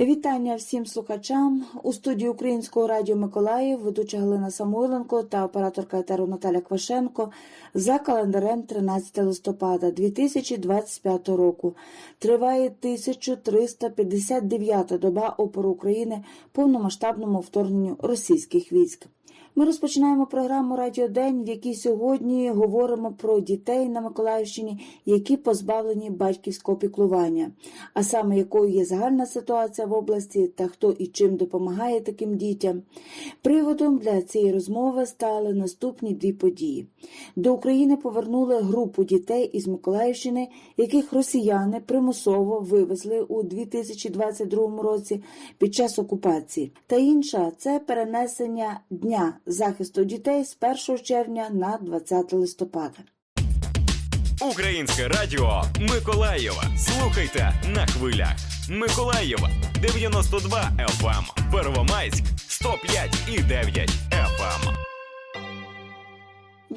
Вітання всім слухачам у студії Українського радіо Миколаїв, ведуча Галина Самойленко та операторка етеру Наталя Квашенко за календарем 13 листопада 2025 року. Триває 1359 доба опору України повномасштабному вторгненню російських військ. Ми розпочинаємо програму Радіо День, в якій сьогодні говоримо про дітей на Миколаївщині, які позбавлені батьківського піклування, а саме якою є загальна ситуація в області та хто і чим допомагає таким дітям. Приводом для цієї розмови стали наступні дві події. До України повернули групу дітей із Миколаївщини, яких росіяни примусово вивезли у 2022 році під час окупації. Та інша це перенесення дня захисту дітей з 1 червня на 20 листопада. Українське радіо Миколаєва. Слухайте на хвилях. Миколаєва 92 FM. Первомайськ 105 і 9 FM.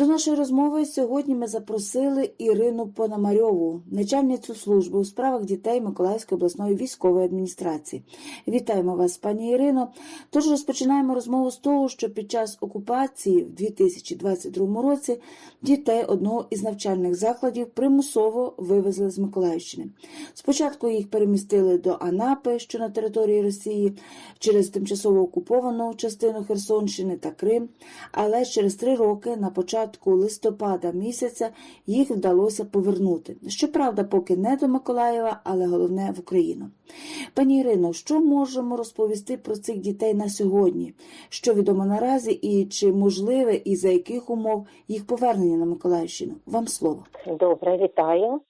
До нашої розмови сьогодні ми запросили Ірину Пономарьову, начальницю служби у справах дітей Миколаївської обласної військової адміністрації. Вітаємо вас, пані Ірино. Тож розпочинаємо розмову з того, що під час окупації в 2022 році дітей одного із навчальних закладів примусово вивезли з Миколаївщини. Спочатку їх перемістили до Анапи, що на території Росії, через тимчасово окуповану частину Херсонщини та Крим, але через три роки на початку листопада місяця їх вдалося повернути. Щоправда, поки не до Миколаєва, але головне в Україну. Пані Ірино, що можемо розповісти про цих дітей на сьогодні? Що відомо наразі, і чи можливе і за яких умов їх повернення на Миколаївщину? Вам слово. Добре, вітаю.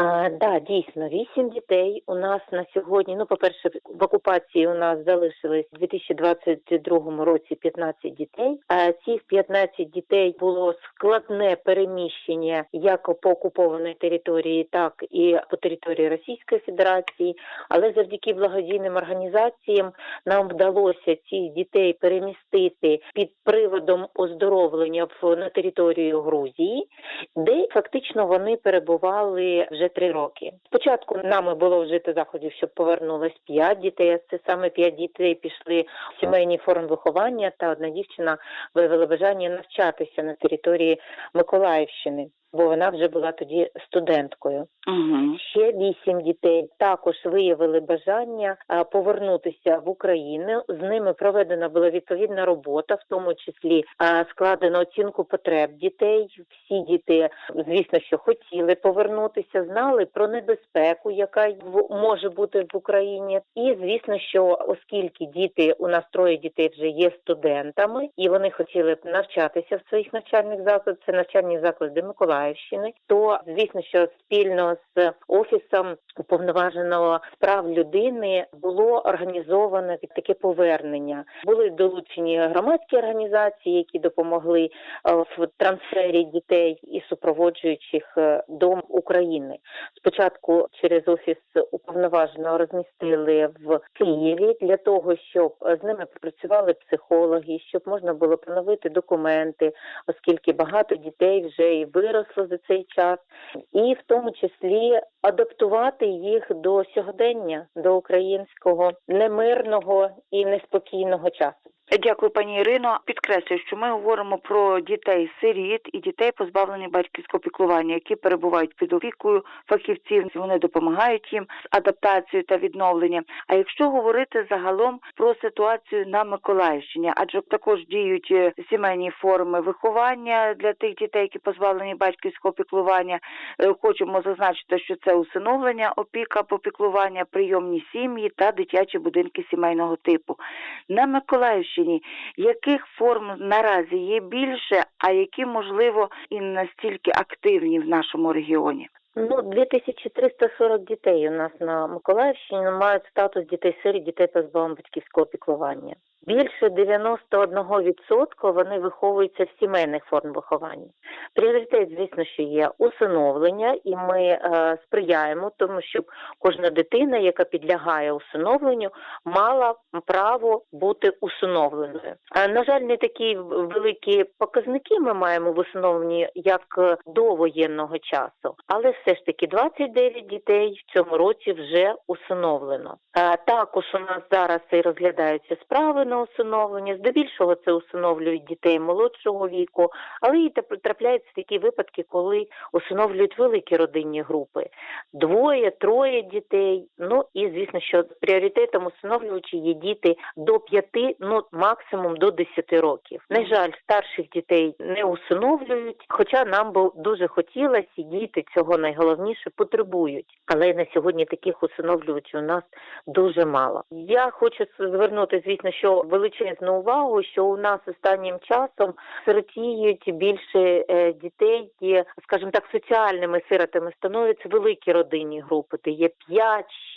А, да, дійсно, вісім дітей у нас на сьогодні. Ну, по-перше, в окупації у нас залишилось у 2022 році 15 дітей. А цих 15 дітей було складне переміщення як по окупованій території, так і по території Російської Федерації. Але завдяки благодійним організаціям нам вдалося цих дітей перемістити під приводом оздоровлення в на територію Грузії, де фактично вони перебували вже три роки. Спочатку нами було вжито заходів, щоб повернулось п'ять дітей. Це саме п'ять дітей пішли в сімейні форм виховання, та одна дівчина виявила бажання навчатися на території Миколаївщини. Бо вона вже була тоді студенткою. Угу. Ще вісім дітей також виявили бажання повернутися в Україну. З ними проведена була відповідна робота, в тому числі складено оцінку потреб дітей. Всі діти, звісно, що хотіли повернутися, знали про небезпеку, яка може бути в Україні. І звісно, що оскільки діти у нас троє дітей вже є студентами, і вони хотіли навчатися в своїх навчальних закладах, це навчальні заклади Миколаївщини, то звісно, що спільно з офісом уповноваженого прав людини було організовано таке повернення. Були долучені громадські організації, які допомогли е, в трансфері дітей і супроводжуючих е, до України. Спочатку через офіс уповноваженого розмістили в Києві для того, щоб з ними попрацювали психологи, щоб можна було поновити документи, оскільки багато дітей вже і виросло за цей час, і в тому числі адаптувати їх до сьогодення, до українського немирного і неспокійного часу. Дякую, пані Ірино. Підкреслюю, що ми говоримо про дітей сиріт і дітей, позбавлені батьківського піклування, які перебувають під опікою фахівців. Вони допомагають їм з адаптацією та відновленням. А якщо говорити загалом про ситуацію на Миколаївщині, адже також діють е, сімейні форми виховання для тих дітей, які позбавлені батьківського піклування. Е, Хочемо зазначити, що це усиновлення, опіка, попіклування, прийомні сім'ї та дитячі будинки сімейного типу. На Миколаївщині яких форм наразі є більше, а які можливо і настільки активні в нашому регіоні? Ну, 2340 дітей у нас на Миколаївщині мають статус дітей сирі, дітей позбавлених батьківського піклування. Більше 91% вони виховуються в сімейних форм виховання. Пріоритет, звісно, що є усиновлення, і ми е, сприяємо тому, щоб кожна дитина, яка підлягає усиновленню, мала право бути усиновленою. Е, на жаль, не такі великі показники ми маємо в усиновленні, як до воєнного часу, але все ж таки 29 дітей в цьому році вже усиновлено. Е, також у нас зараз і розглядаються справи на усиновлення. Здебільшого це усиновлюють дітей молодшого віку, але і трапляються такі випадки, коли усиновлюють великі родинні групи. Двоє, троє дітей. Ну і звісно, що пріоритетом усиновлювачі є діти до п'яти, ну максимум до 10 років. На жаль, старших дітей не усиновлюють, хоча нам би дуже хотілося, і діти цього найголовніше потребують. Але на сьогодні таких усиновлювачів у нас дуже мало. Я хочу звернути, звісно, що величезну увагу, що у нас останнім часом сиротіють більше е, дітей, є, скажімо так, соціальними сиротами становляться великі родинні групи, де є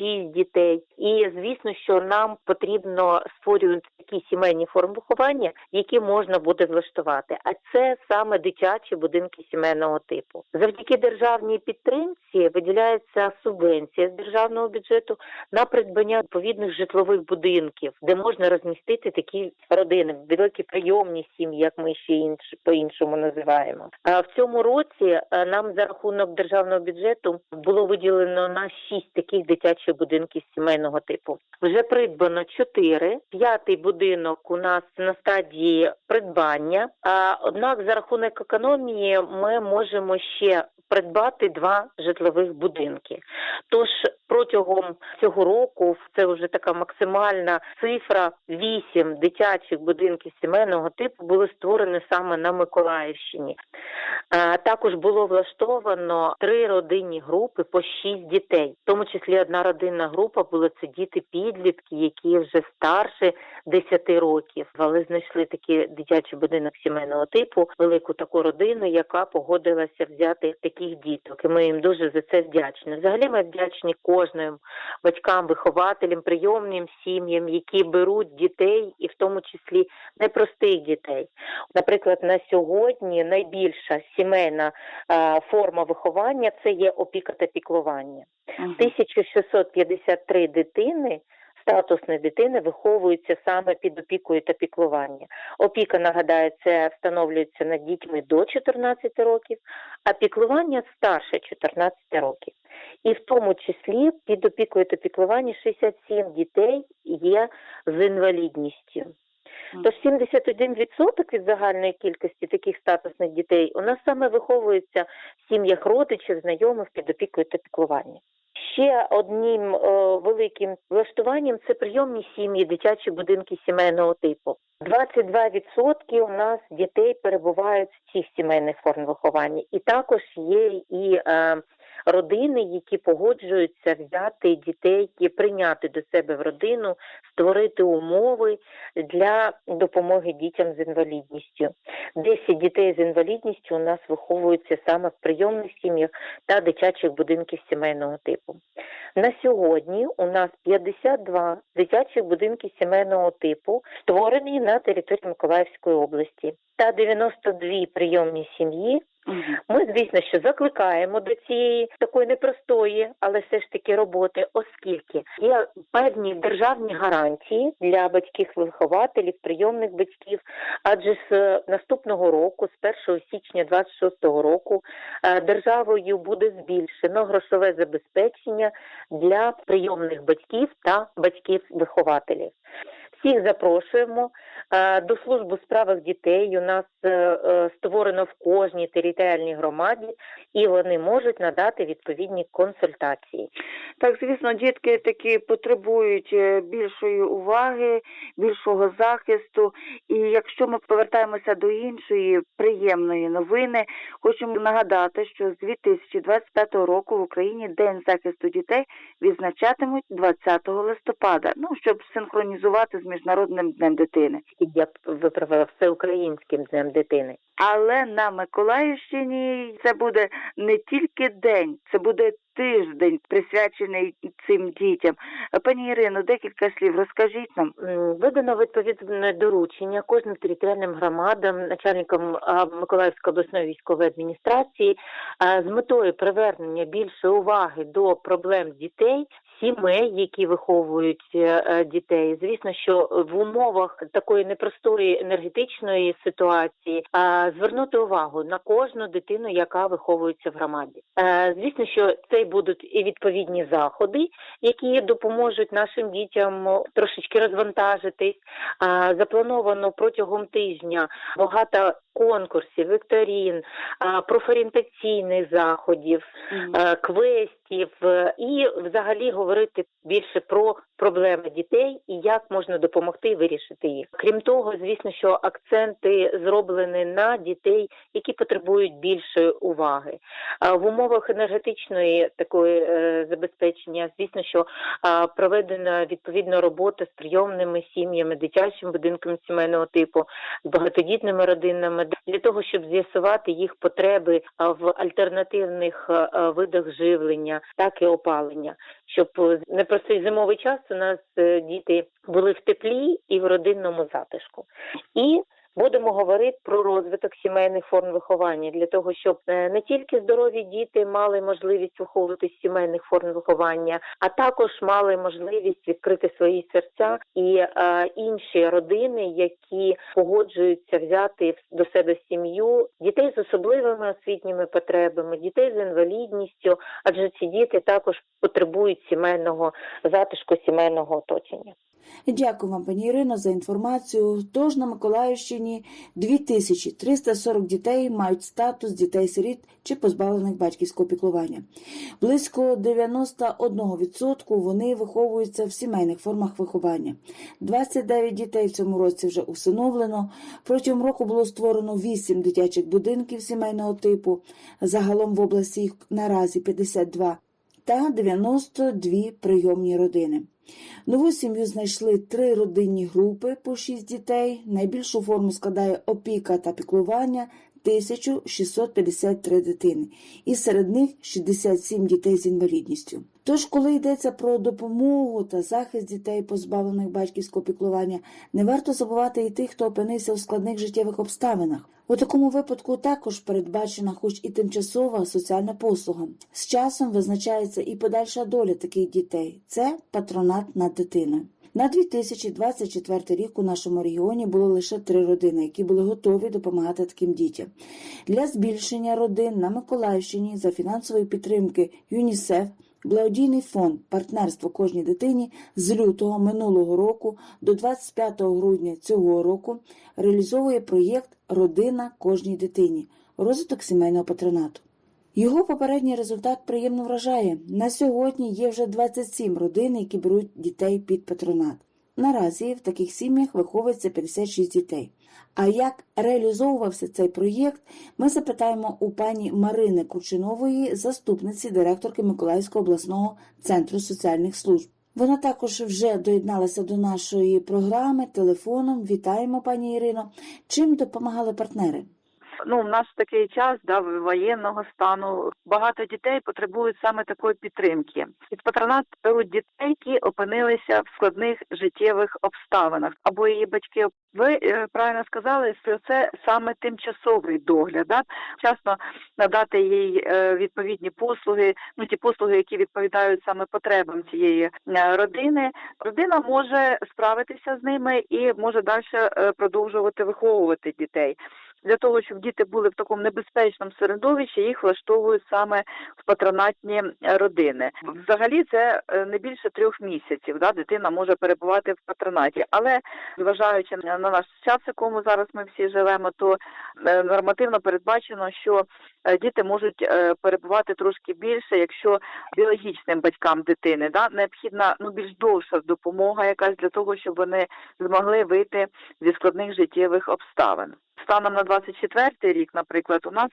5-6 дітей. І звісно, що нам потрібно створювати такі сімейні форми виховання, які можна буде влаштувати. А це саме дитячі будинки сімейного типу. Завдяки державній підтримці виділяється субвенція з державного бюджету на придбання відповідних житлових будинків, де можна розмістити такі родини, великі прийомні сім'ї, як ми ще інш по-іншому називаємо. А в цьому році е, нам за рахунок державного бюджету було виділено на шість таких дитячих будинків сімейного типу. Вже придбано чотири. П'ятий будинок у нас на стадії придбання. А однак за рахунок економії ми можемо ще придбати два житлових будинки. Тож протягом цього року це вже така максимальна цифра. Вісім дитячих будинків сімейного типу були створені саме на Миколаївщині. Також було влаштовано три родинні групи по шість дітей, в тому числі одна родинна група була це діти підлітки, які вже старше 10 років, але знайшли такий дитячий будинок сімейного типу, велику таку родину, яка погодилася взяти таких діток. І ми їм дуже за це вдячні. Взагалі ми вдячні кожним батькам, вихователям, прийомним сім'ям, які беруть дітей, і в тому числі непростих дітей. Наприклад, на сьогодні найбільша сімейна форма виховання це є опіка та піклування. 1653 дитини. Статусні дитини виховуються саме під опікою та піклування. Опіка, нагадаю, це встановлюється над дітьми до 14 років, а піклування старше 14 років. І в тому числі під опікою та піклування 67 дітей є з інвалідністю. Тож 71% від загальної кількості таких статусних дітей у нас саме виховуються в сім'ях родичів, знайомих під опікою та піклування. Ще одним е, великим влаштуванням це прийомні сім'ї, дитячі будинки сімейного типу. 22% у нас дітей перебувають в цих сімейних форм виховання, і також є і е, родини, які погоджуються взяти дітей прийняти до себе в родину, створити умови для допомоги дітям з інвалідністю. 10 дітей з інвалідністю у нас виховуються саме в прийомних сім'ях та дитячих будинків сімейного типу. На сьогодні у нас 52 дитячих будинки сімейного типу створені на території Миколаївської області та 92 прийомні сім'ї ми, звісно, що закликаємо до цієї такої непростої, але все ж таки роботи, оскільки є певні державні гарантії для батьків-вихователів, прийомних батьків. Адже з наступного року, з 1 січня 26 року, е, державою буде збільшено грошове забезпечення для прийомних батьків та батьків-вихователів. Всіх запрошуємо е, до служби у справах дітей. У нас е, е, створено в кожній територіальній громаді, і вони можуть надати відповідні консультації. Так, звісно, дітки такі потребують більшої уваги, більшого захисту. І якщо ми повертаємося до іншої приємної новини, хочемо нагадати, що з 2025 року в Україні День захисту дітей відзначатимуть 20 листопада. Ну щоб синхронізувати з міжнародним днем дитини. я б виправила всеукраїнським днем дитини. Але на Миколаївщині це буде не тільки день, це буде тиждень присвячений цим дітям. Пані Ірино, декілька слів розкажіть нам. Видано відповідне доручення кожним територіальним громадам, начальникам Миколаївської обласної військової адміністрації з метою привернення більшої уваги до проблем дітей. Сімей, які виховують е, е, дітей, звісно, що в умовах такої непростої енергетичної ситуації звернути увагу на кожну дитину, яка виховується в громаді. Е, Звісно, що це будуть і відповідні заходи, які допоможуть нашим дітям трошечки розвантажитись. Заплановано протягом тижня багато конкурсів, вікторін, профорієнтаційних заходів, е, квестів е, і взагалі говорити більше про проблеми дітей і як можна допомогти вирішити їх. Крім того, звісно, що акценти зроблені на дітей, які потребують більшої уваги. В умовах енергетичної такої е, забезпечення, звісно, що проведена відповідна робота з прийомними сім'ями, дитячим будинком сімейного типу, з багатодітними родинами для того, щоб з'ясувати їх потреби в альтернативних видах живлення, так і опалення, щоб е, непростий зимовий час у нас е, діти були в теплі і в родинному затишку. І Будемо говорити про розвиток сімейних форм виховання для того, щоб е, не тільки здорові діти мали можливість виховуватись сімейних форм виховання, а також мали можливість відкрити свої серця і е, інші родини, які погоджуються взяти до себе сім'ю дітей з особливими освітніми потребами, дітей з інвалідністю, адже ці діти також потребують сімейного затишку, сімейного оточення. Дякую вам, пані Ірино, за інформацію. Тож на Миколаївщині 2340 дітей мають статус дітей-сиріт чи позбавлених батьківського піклування. Близько 91% вони виховуються в сімейних формах виховання. 29 дітей в цьому році вже усиновлено. Протягом року було створено 8 дитячих будинків сімейного типу. Загалом в області їх наразі 52 та 92 прийомні родини. Нову сім'ю знайшли три родинні групи по шість дітей. Найбільшу форму складає опіка та піклування 1653 дитини, і серед них 67 дітей з інвалідністю. Тож, коли йдеться про допомогу та захист дітей, позбавлених батьківського піклування, не варто забувати і тих, хто опинився у складних життєвих обставинах. У такому випадку також передбачена, хоч і тимчасова соціальна послуга. З часом визначається і подальша доля таких дітей це патронат над дитиною. На 2024 рік у нашому регіоні було лише три родини, які були готові допомагати таким дітям. Для збільшення родин на Миколаївщині за фінансової підтримки ЮНІСЕФ Благодійний фонд Партнерство кожній дитині з лютого минулого року до 25 грудня цього року реалізовує проєкт Родина кожній дитині розвиток сімейного патронату. Його попередній результат приємно вражає. На сьогодні є вже 27 родин, які беруть дітей під патронат. Наразі в таких сім'ях виховується 56 дітей. А як реалізовувався цей проєкт, ми запитаємо у пані Марини Кучинової, заступниці директорки Миколаївського обласного центру соціальних служб. Вона також вже доєдналася до нашої програми телефоном. Вітаємо, пані Ірино. Чим допомагали партнери? Ну, в нас такий час да, воєнного стану. Багато дітей потребують саме такої підтримки. Під патронат беруть дітей, які опинилися в складних життєвих обставинах, або її батьки. Ви е, правильно сказали, що це саме тимчасовий догляд. Да? Вчасно надати їй е, відповідні послуги, ну ті послуги, які відповідають саме потребам цієї е, родини. Родина може справитися з ними і може далі продовжувати виховувати дітей. Для того, щоб діти були в такому небезпечному середовищі, їх влаштовують саме в патронатні е, родини. Взагалі це е, не більше трьох місяців. Да, дитина може перебувати в патронаті, але зважаючи на наш час, в якому зараз ми всі живемо, то е, нормативно передбачено, що діти можуть перебувати трошки більше, якщо біологічним батькам дитини да необхідна ну більш довша допомога, якась для того, щоб вони змогли вийти зі складних життєвих обставин. Станом на 24 рік, наприклад, у нас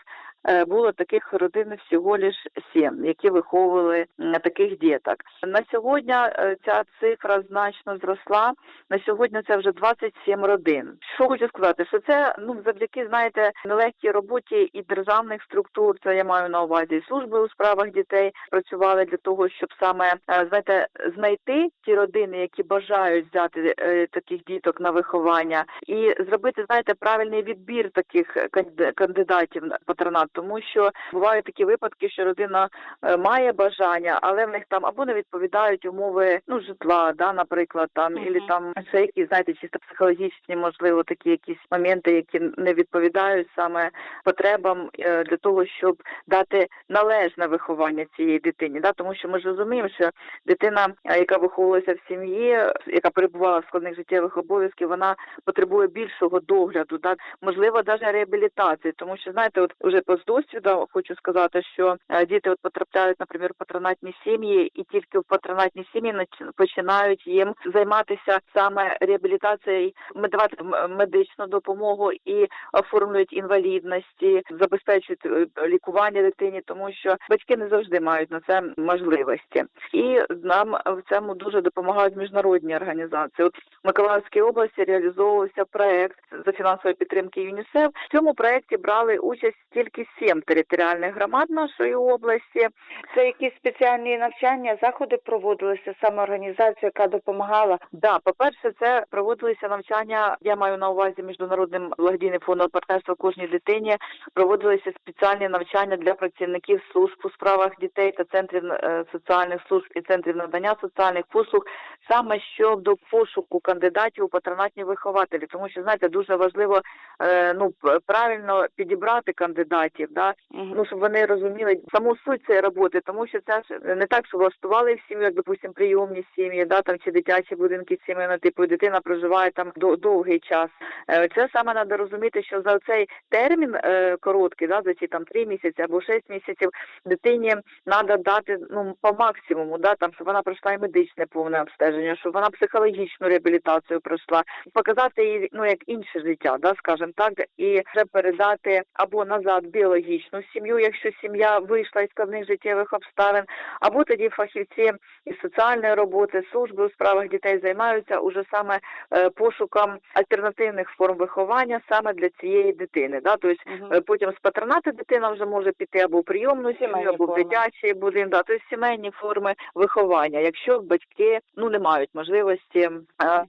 було таких родин всього лиш сім, які виховували таких діток. На сьогодні е, ця цифра значно зросла. На сьогодні це вже 27 родин. Що хочу сказати, що це ну завдяки знаєте нелегкій роботі і державних структур. Це я маю на увазі служби у справах дітей працювали для того, щоб саме е, знаєте знайти ті родини, які бажають взяти е, таких діток на виховання, і зробити знаєте правильний відбір таких канди- кандидатів на патронат, тому що бувають такі випадки, що родина е, має бажання, але в них там або не відповідають умови ну житла, да, наприклад, там Мгм. ілі там ще якісь, знаєте, чисто психологічні, можливо, такі якісь моменти, які не відповідають саме потребам е, для того, щоб дати належне виховання цієї дитині. Да, тому що ми ж розуміємо, що дитина, е, яка виховувалася в сім'ї, яка перебувала в складних життєвих обов'язків, вона потребує більшого догляду, да, можливо, навіть реабілітації, тому що знаєте, от вже з досвіду хочу сказати, що е, діти от потрапляють, наприклад, в патронатні сім'ї, і тільки в патронатні сім'ї починають їм займатися саме реабілітацією, медавати медичну допомогу і оформлюють інвалідності, забезпечують е, лікування дитині, тому що батьки не завжди мають на це можливості. І нам в цьому дуже допомагають міжнародні організації. От в Миколаївській області реалізовувався проект за фінансової підтримки ЮНІСЕФ. В цьому проекті брали участь тільки сім територіальних громад нашої області. Це якісь спеціальні навчання, заходи проводилися саме організація, яка допомагала. Да, по-перше, це проводилися навчання. Я маю на увазі міжнародним благодійним фондом партнерства кожній дитині. Проводилися спеціальні навчання для працівників служб у справах дітей та центрів е, соціальних служб і центрів надання соціальних послуг саме щодо пошуку кандидатів у патронатні вихователі, тому що знаєте, дуже важливо е, ну правильно підібрати кандидатів, да? Ну щоб вони розуміли саму суть цієї роботи, тому що це ж не так, що влаштували в сім'ю, як допустим, прийомні сім'ї, да там чи дитячі будинки сімейного типу, дитина проживає там до довгий час. Е, Це саме треба розуміти, що за цей термін е, короткий, да, за ці там три місяці або шість місяців дитині треба дати ну по максимуму, да там щоб вона пройшла і медичне повне обстеження, щоб вона психологічну реабілітацію пройшла, показати їй ну як інше життя, да, скажімо так, і вже передати або назад біологічну сім'ю, якщо сім'я вийшла із складних життєвих обставин, або тоді фахівці із соціальної роботи, служби у справах дітей займаються уже саме е, пошуком альтернативних форм виховання саме для цієї дитини. Да? Тобто е, потім з патронату дитина вже може піти або в прийомну сім'ю, або в дитячий будинок, да? тобто сімейні форми виховання, якщо батьки ну не мають можливості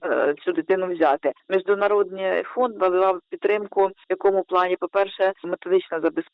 е, цю дитину взяти. Міжнародний фонд надавав підтримку в якому плані, по-перше, методичне забезпечення,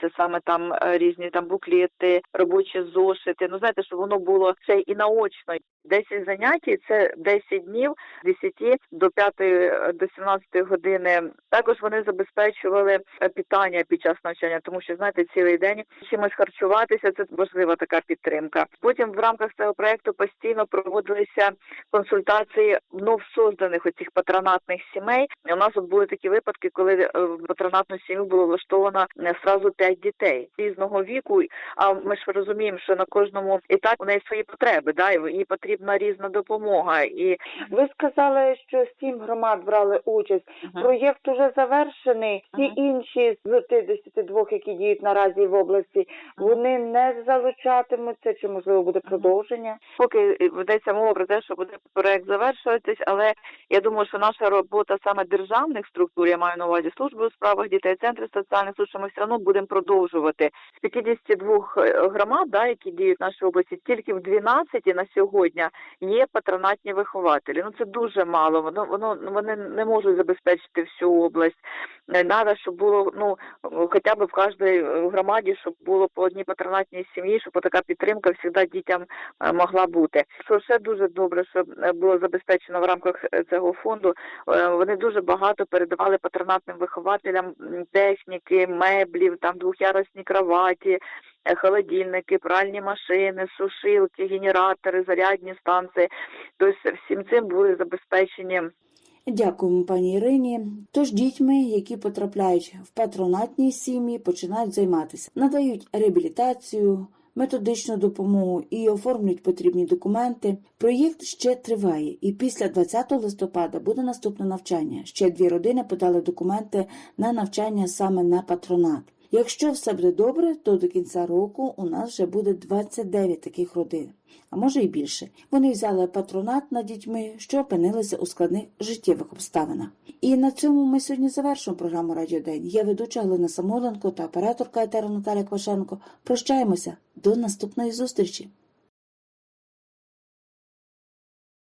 це саме там е, різні там буклети, робочі зошити. Ну знаєте, щоб воно було ще і наочно. 10 занять це 10 днів з 10 до 5 е, до 17 години. Також вони забезпечували е, питання під час навчання, тому що знаєте, цілий день чимось харчуватися. Це важлива така підтримка. Потім в рамках цього проекту постійно проводилися консультації вновь созданих оцих патронатних сімей. У нас були такі випадки, коли в патронатну сім'ю було влаштовано е, зразу п'ять дітей різного віку. А ми ж розуміємо, що на кожному етапі у неї свої потреби, да, і їй потрібна різна допомога. І Ви сказали, що сім громад брали участь. Проєкт уже завершений. Всі Мгм. інші з 52, які діють наразі в області, вони не залучатимуться, чи можливо буде продовження? поки ведеться мова про те, що буде проект завершуватись, але я думаю, що наша робота саме державних структур, я маю на увазі служби у справах дітей, центри соціальних служб, ми все одно будемо продовжувати. З 52 громад, да, які діють в нашій області, тільки в 12 на сьогодні є патронатні вихователі. Ну це дуже мало. Воно воно вони не можуть забезпечити всю область. Треба, щоб було ну хоча б в кожній громаді, щоб було по одній патронатній сім'ї, щоб така підтримка завжди дітям е, могла бути. Що ще дуже добре, що е, було забезпечено в рамках е, цього фонду. е, Вони дуже багато передавали патронатним вихователям техніки, меблів, там двох'ярусні кроваті, е, холодильники, пральні машини, сушилки, генератори, зарядні станції. Тобто всім цим були забезпечені Дякуємо пані Ірині. Тож дітьми, які потрапляють в патронатні сім'ї, починають займатися, надають реабілітацію, методичну допомогу і оформлюють потрібні документи. Проєкт ще триває, і після 20 листопада буде наступне навчання. Ще дві родини подали документи на навчання саме на патронат. Якщо все буде добре, то до кінця року у нас вже буде 29 таких родин, а може і більше. Вони взяли патронат над дітьми, що опинилися у складних життєвих обставинах. І на цьому ми сьогодні завершимо програму Радіо День. Я ведуча Галина Самоленко та операторка етера Наталя Квашенко. Прощаємося до наступної зустрічі.